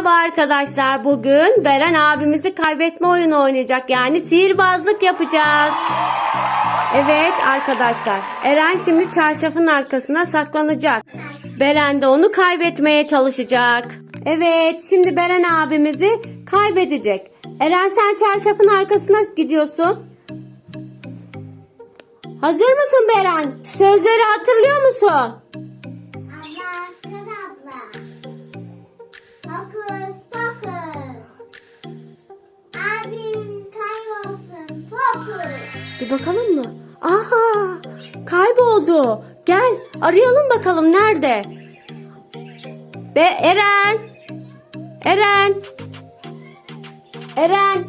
Merhaba arkadaşlar. Bugün Beren abimizi kaybetme oyunu oynayacak. Yani sihirbazlık yapacağız. Evet arkadaşlar. Eren şimdi çarşafın arkasına saklanacak. Beren de onu kaybetmeye çalışacak. Evet şimdi Beren abimizi kaybedecek. Eren sen çarşafın arkasına gidiyorsun. Hazır mısın Beren? Sözleri hatırlıyor musun? Bir bakalım mı? Aha! Kayboldu. Gel arayalım bakalım nerede? Be Eren. Eren. Eren.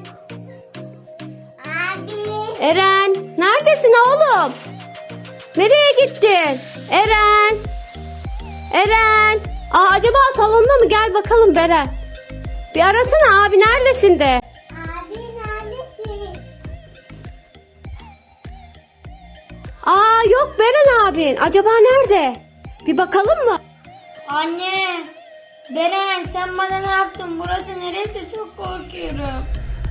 Abi, Eren. Neredesin oğlum? Nereye gittin? Eren. Eren. Aa, acaba salonda mı? Gel bakalım Beren. Bir arasana abi neredesin de? Yok Beren abin. Acaba nerede? Bir bakalım mı? Anne, Beren sen bana ne yaptın? Burası neresi? Çok korkuyorum.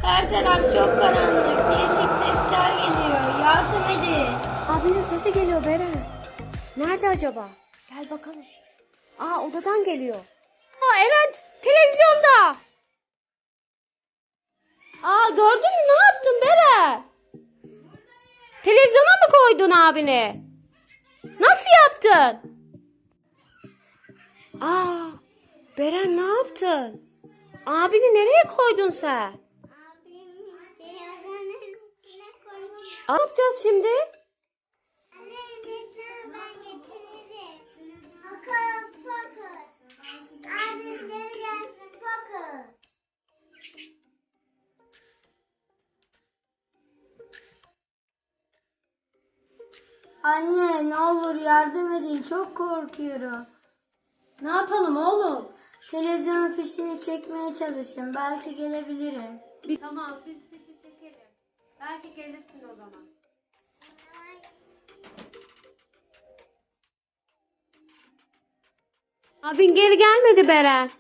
Her taraf çok karanlık. Değişik sesler geliyor. Yardım edin. Abinin sesi geliyor Beren. Nerede acaba? Gel bakalım. Aa odadan geliyor. Aa Eren televizyonda. Aa gördün mü ne yaptın Beren? Televizyona mı koydun abini? Nasıl yaptın? Aa Beren ne yaptın? Abini nereye koydun sen? Abim televizyonun üstüne koymuş. Ne yapacağız şimdi? Anne ne olur yardım edin. Çok korkuyorum. Ne yapalım oğlum? Televizyonun fişini çekmeye çalışın. Belki gelebilirim. Tamam biz fişi çekelim. Belki gelirsin o zaman. Abin geri gelmedi Beren.